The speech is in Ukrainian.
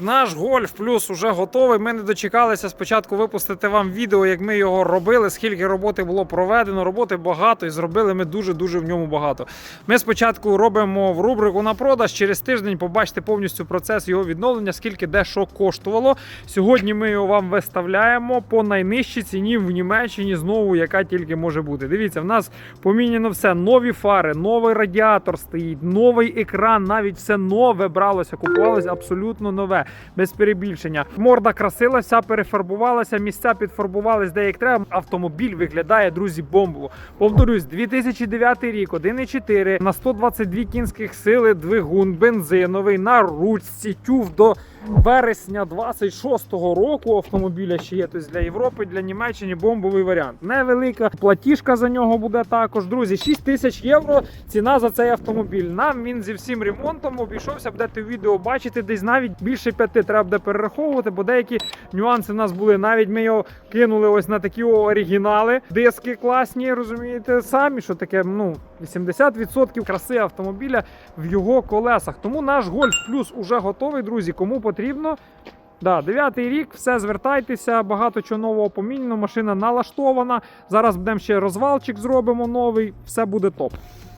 Наш гольф плюс уже готовий. Ми не дочекалися спочатку випустити вам відео, як ми його робили, скільки роботи було проведено. Роботи багато і зробили ми дуже-дуже в ньому багато. Ми спочатку робимо в рубрику на продаж. Через тиждень побачите повністю процес його відновлення, скільки де коштувало. Сьогодні ми його вам виставляємо по найнижчій ціні в Німеччині, знову яка тільки може бути. Дивіться, в нас поміняно все: нові фари, новий радіатор стоїть, новий екран, навіть все нове бралося, купувалося абсолютно нове, без перебільшення. Морда красилася, перефарбувалася, місця підфарбувались де як треба. Автомобіль виглядає, друзі, бомбово. Повторюсь, 2009 рік, 1,4 на 122 кінських сили, двигун бензиновий на ручці, тюв до вересня 26-го року автомобіля ще є. Тобто для Європи, для Німеччини бомбовий варіант. Невелика платіжка за нього буде також. Друзі, 6 тисяч євро ціна за цей автомобіль. Нам він зі всім ремонтом обійшовся. Будете відео бачити, десь навіть більше п'яти треба буде перераховувати, бо деякі нюанси в нас були. Навіть ми його кинули ось на такі оригінали. Диски класні, розумієте, самі, що таке ну 80% краси автомобіля в його колесах. Тому наш Гольф Плюс уже готовий, друзі. Кому потрібно. Да, дев'ятий рік, все звертайтеся, багато чого нового помінено, машина налаштована. Зараз будемо ще розвалчик зробимо новий, все буде топ.